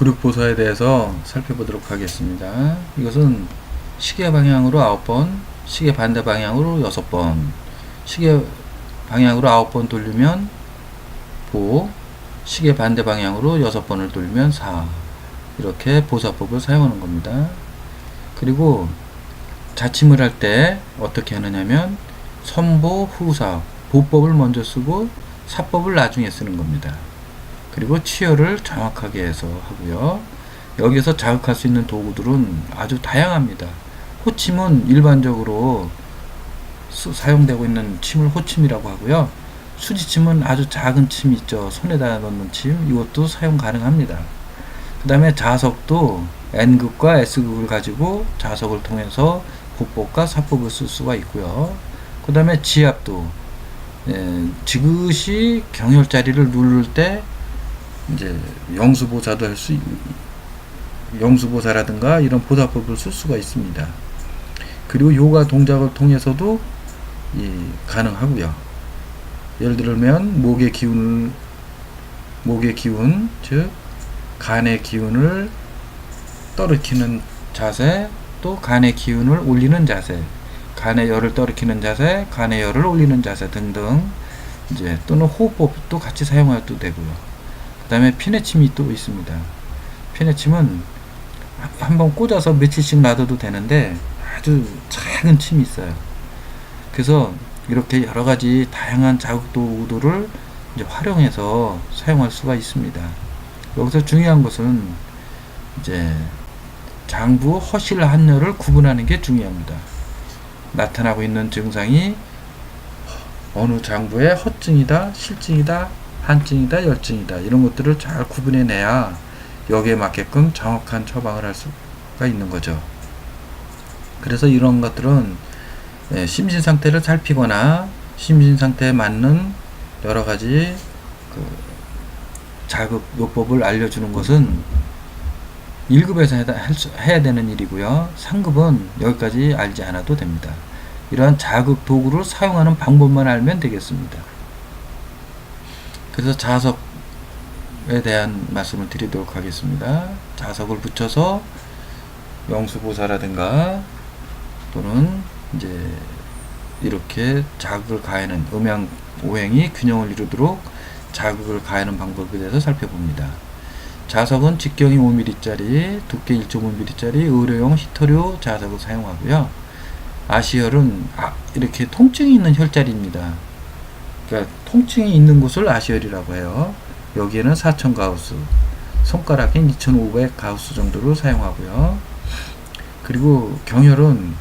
구륙보사에 대해서 살펴보도록 하겠습니다. 이것은 시계 방향으로 9번, 시계 반대 방향으로 6번, 시계 방향으로 9번 돌리면 보, 시계 반대 방향으로 6번을 돌리면 4. 이렇게 보사법을 사용하는 겁니다. 그리고 자침을 할 때 어떻게 하느냐면 선보, 후사, 보법을 먼저 쓰고 사법을 나중에 쓰는 겁니다. 그리고 치열을 정확하게 해서 하고요. 여기서 자극할 수 있는 도구들은 아주 다양합니다. 호침은 일반적으로 수- 사용되고 있는 침을 호침이라고 하고요. 수지침은 아주 작은 침 있죠. 손에다 넣는 침. 이것도 사용 가능합니다. 그 다음에 자석도 N극과 S극을 가지고 자석을 통해서 보법과 사법을 쓸 수가 있고요. 그 다음에 지압도 예, 지그시 경혈자리를 누를 때 이제 영수보사도 할 수 영수보사라든가 이런 보사법을 쓸 수가 있습니다. 그리고 요가 동작을 통해서도 이, 가능하고요. 예를 들면 목의 기운을 목의 기운 즉 간의 기운을 떨어뜨리는 자세 또 간의 기운을 올리는 자세 간의 열을 떨어뜨리는 자세 간의 열을 올리는 자세 등등 이제 또는 호흡법도 같이 사용해도 되고요. 그 다음에 피내침이 또 있습니다. 피내침은 한번 꽂아서 며칠씩 놔둬도 되는데 아주 작은 침이 있어요. 그래서 이렇게 여러 가지 다양한 자극 도구들을 이제 활용해서 사용할 수가 있습니다. 여기서 중요한 것은 이제 장부 허실 한열을 구분하는 게 중요합니다. 나타나고 있는 증상이 어느 장부의 허증이다, 실증이다, 한증이다, 열증이다 이런 것들을 잘 구분해 내야 여기에 맞게끔 정확한 처방을 할 수가 있는 거죠. 그래서 이런 것들은 예, 심신 상태를 살피거나 심신 상태에 맞는 여러 가지 그 자극 요법을 알려주는 것은 1급에서 해다, 할 수- 해야 되는 일이고요. 3급은 여기까지 알지 않아도 됩니다. 이러한 자극 도구를 사용하는 방법만 알면 되겠습니다. 그래서 자석에 대한 말씀을 드리도록 하겠습니다. 자석을 붙여서 영수보사라든가 또는 이제 이렇게 자극을 가하는 음양 오행이 균형을 이루도록 자극을 가하는 방법에 대해서 살펴봅니다. 자석은 직경이 5mm짜리, 두께 1.5mm짜리 의료용 히터류 자석을 사용하고요. 아시혈은 아, 이렇게 통증이 있는 혈자리입니다. 그러니까 통증이 있는 곳을 아시혈이라고 해요. 여기에는 4000 가우스, 손가락엔 2500 가우스 정도로 사용하고요. 그리고 경혈은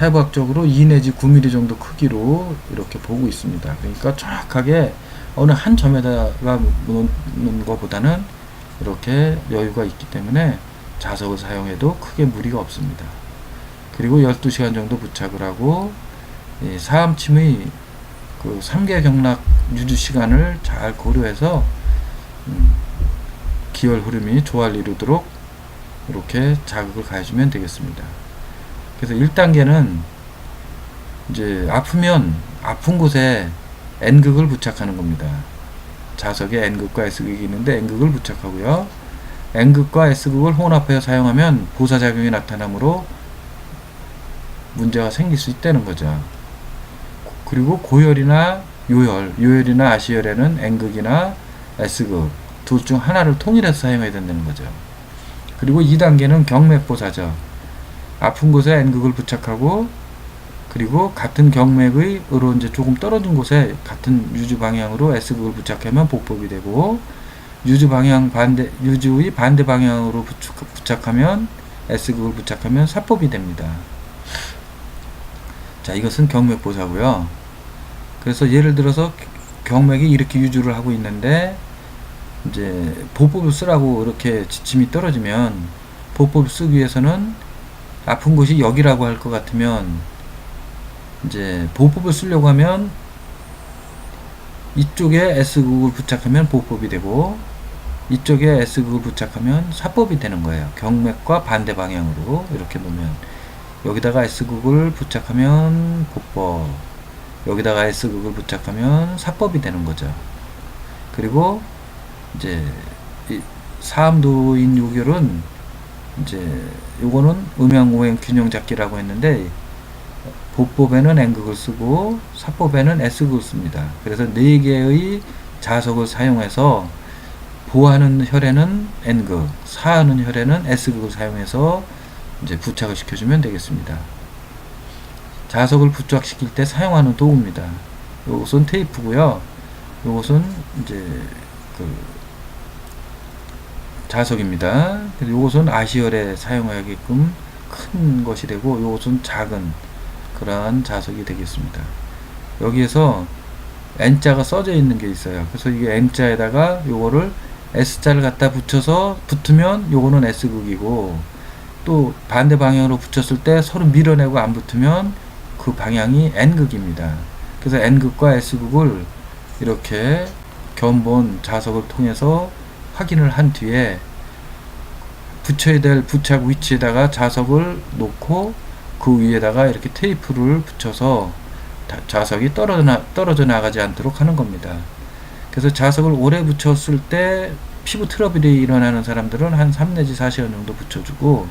해부학적으로 2 내지 9mm 정도 크기로 이렇게 보고 있습니다. 그러니까 정확하게 어느 한 점에다가 놓는 것보다는 이렇게 여유가 있기 때문에 자석을 사용해도 크게 무리가 없습니다. 그리고 12시간 정도 부착을 하고 이 사암침의 그 3개 경락 유지 시간을 잘 고려해서 음, 기혈 흐름이 조화를 이루도록 이렇게 자극을 가해주면 되겠습니다. 그래서 1단계는 이제 아프면 아픈 곳에 N극을 부착하는 겁니다. 자석에 N극과 S극이 있는데 N극을 부착하고요. N극과 S극을 혼합해서 사용하면 보사작용이 나타나므로 문제가 생길 수 있다는 거죠. 그리고 고열이나 요열, 요열이나 아시열에는 N극이나 S극 둘 중 하나를 통일해서 사용해야 된다는 거죠. 그리고 2단계는 경맥보사죠. 아픈 곳에 N극을 부착하고 그리고 같은 경맥의으로 이제 조금 떨어진 곳에 같은 유주 방향으로 S극을 부착하면 복법이 되고 유주 방향 반대 유주의 반대 방향으로 부착, 부착하면 S극을 부착하면 사법이 됩니다. 자, 이것은 경맥보사고요. 그래서 예를 들어서 경맥이 이렇게 유주를 하고 있는데 이제 보법을 쓰라고 이렇게 지침이 떨어지면 보법을 쓰기 위해서는 아픈 곳이 여기라고 할 것 같으면 이제 보법을 쓰려고 하면 이쪽에 S극을 부착하면 보법이 되고 이쪽에 S극을 부착하면 사법이 되는 거예요. 경맥과 반대 방향으로 이렇게 놓으면 여기다가 S극을 부착하면 보법 여기다가 S극을 부착하면 사법이 되는 거죠. 그리고 이제 이 사암도인 요결은 이제 요거는 음양 오행 균형 잡기라고 했는데 보법에는 N극을 쓰고 사법에는 S극을 씁니다. 그래서 네 개의 자석을 사용해서 보하는 혈에는 N극, 사하는 혈에는 S극을 사용해서 이제 부착을 시켜주면 되겠습니다. 자석을 부착시킬 때 사용하는 도구입니다. 이것은 테이프고요. 이것은 이제 그 자석입니다. 이것은 아시열에 사용하게끔 큰 것이 되고 이것은 작은 그러한 자석이 되겠습니다. 여기에서 N자가 써져 있는 게 있어요. 그래서 이게 N자에다가 요거를 S자를 갖다 붙여서 붙으면 요거는 S극이고 또 반대 방향으로 붙였을 때 서로 밀어내고 안 붙으면 그 방향이 N극입니다. 그래서 N극과 S극을 이렇게 견본 자석을 통해서 확인을 한 뒤에 붙여야 될 부착 위치에다가 자석을 놓고 그 위에다가 이렇게 테이프를 붙여서 다- 자석이 떨어져, 나, 떨어져 나가지 않도록 하는 겁니다. 그래서 자석을 오래 붙였을 때 피부 트러블이 일어나는 사람들은 한 3 내지 4시간 정도 붙여주고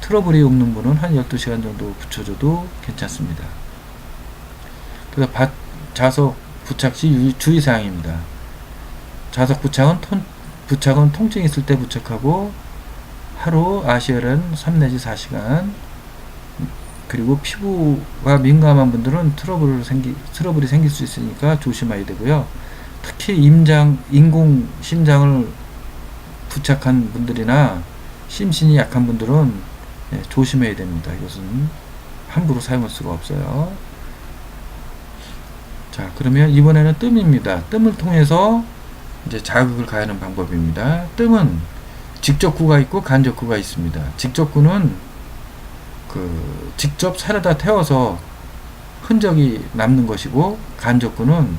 트러블이 없는 분은 한 12시간 정도 붙여줘도 괜찮습니다. 그래서 바- 자석 부착 시 유- 주의사항입니다. 자석 부착은 톤, 부착은 통증이 있을 때 부착하고 하루 아시엘은 3 내지 4시간 그리고 피부가 민감한 분들은 트러블 생기 트러블이 생길 수 있으니까 조심해야 되고요. 특히 임장 인공 심장을 부착한 분들이나 심신이 약한 분들은 예, 조심해야 됩니다. 이것은 함부로 사용할 수가 없어요. 자, 그러면 이번에는 뜸입니다. 뜸을 통해서 이제 자극을 가하는 방법입니다. 뜸은 직접구가 있고 간접구가 있습니다. 직접구는 그 직접 살에다 태워서 흔적이 남는 것이고 간접구는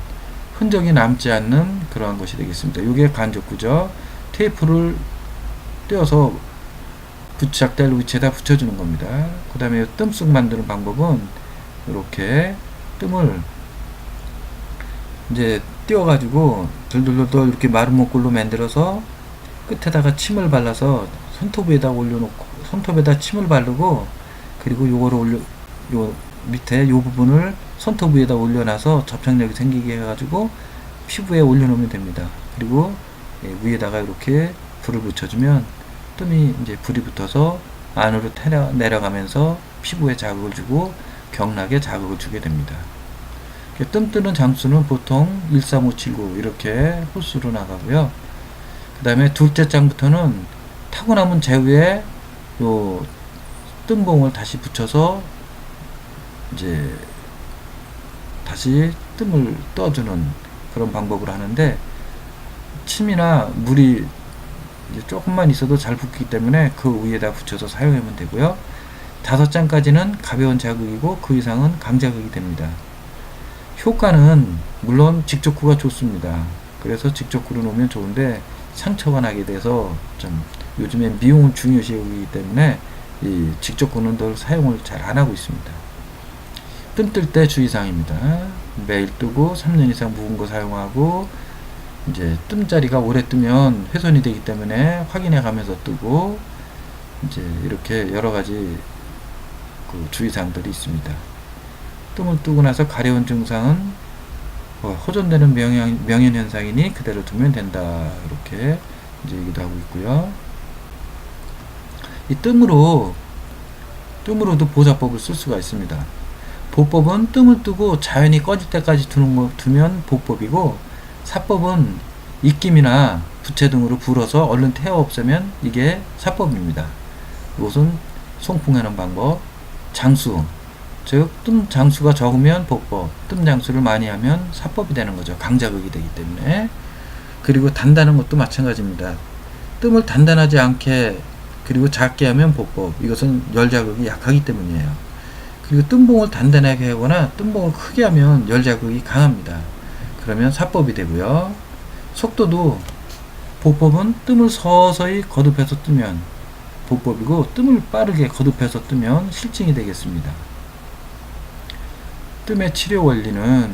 흔적이 남지 않는 그러한 것이 되겠습니다. 이게 간접구죠. 테이프를 떼어서 부착될 위치에다 붙여주는 겁니다. 그 다음에 뜸쑥 만드는 방법은 이렇게 뜸을 이제 띄워가지고 돌돌돌돌 이렇게 목골로 만들어서 끝에다가 침을 발라서 손톱 위에다 올려놓고 손톱에다 침을 바르고 그리고 요거를 올려 요 밑에 요 부분을 손톱 위에다 올려놔서 접착력이 생기게 해가지고 피부에 올려놓으면 됩니다. 그리고 예, 위에다가 이렇게 불을 붙여주면 뜸이 이제 불이 붙어서 안으로 테려, 내려가면서 피부에 자극을 주고 경락에 자극을 주게 됩니다. 뜸 뜨는 장수는 보통 13579 이렇게 호수로 나가고요. 그 다음에 둘째 장부터는 타고 남은 제후에 요 뜸봉을 다시 붙여서 이제 다시 뜸을 떠주는 그런 방법을 하는데 침이나 물이 이제 조금만 있어도 잘 붙기 때문에 그 위에다 붙여서 사용하면 되고요. 다섯 장까지는 가벼운 자극이고 그 이상은 강자극이 됩니다. 효과는 물론 직접구가 좋습니다. 그래서 직접구로 놓으면 좋은데 상처가 나게 돼서 좀 요즘에 미용은 중요시 여기기 때문에 이 직접구는 덜 사용을 잘 안 하고 있습니다. 뜸 뜰 때 주의사항입니다. 매일 뜨고 3년 이상 묵은 거 사용하고 이제 뜸 자리가 오래 뜨면 훼손이 되기 때문에 확인해 가면서 뜨고 이제 이렇게 여러 가지 그 주의사항들이 있습니다. 뜸을 뜨고 나서 가려운 증상은 어, 호전되는 명현, 명현 현상이니 그대로 두면 된다. 이렇게 이제 얘기도 하고 있고요. 이 뜸으로 뜸으로도 보자법을 쓸 수가 있습니다. 보법은 뜸을 뜨고 자연히 꺼질 때까지 두는 거 두면 보법이고 사법은 입김이나 부채 등으로 불어서 얼른 태워 없애면 이게 사법입니다. 이것은 송풍하는 방법. 장수 즉 뜸 장수가 적으면 보법, 뜸 장수를 많이 하면 사법이 되는 거죠. 강자극이 되기 때문에. 그리고 단단한 것도 마찬가지입니다. 뜸을 단단하지 않게 그리고 작게 하면 보법. 이것은 열 자극이 약하기 때문이에요. 그리고 뜸봉을 단단하게 하거나 뜸봉을 크게 하면 열 자극이 강합니다. 그러면 사법이 되고요. 속도도 보법은 뜸을 서서히 거듭해서 뜨면 보법이고 뜸을 빠르게 거듭해서 뜨면 실증이 되겠습니다. 뜸의 치료 원리는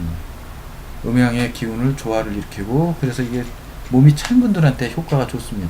음양의 기운을 조화를 일으키고 그래서 이게 몸이 찬 분들한테 효과가 좋습니다.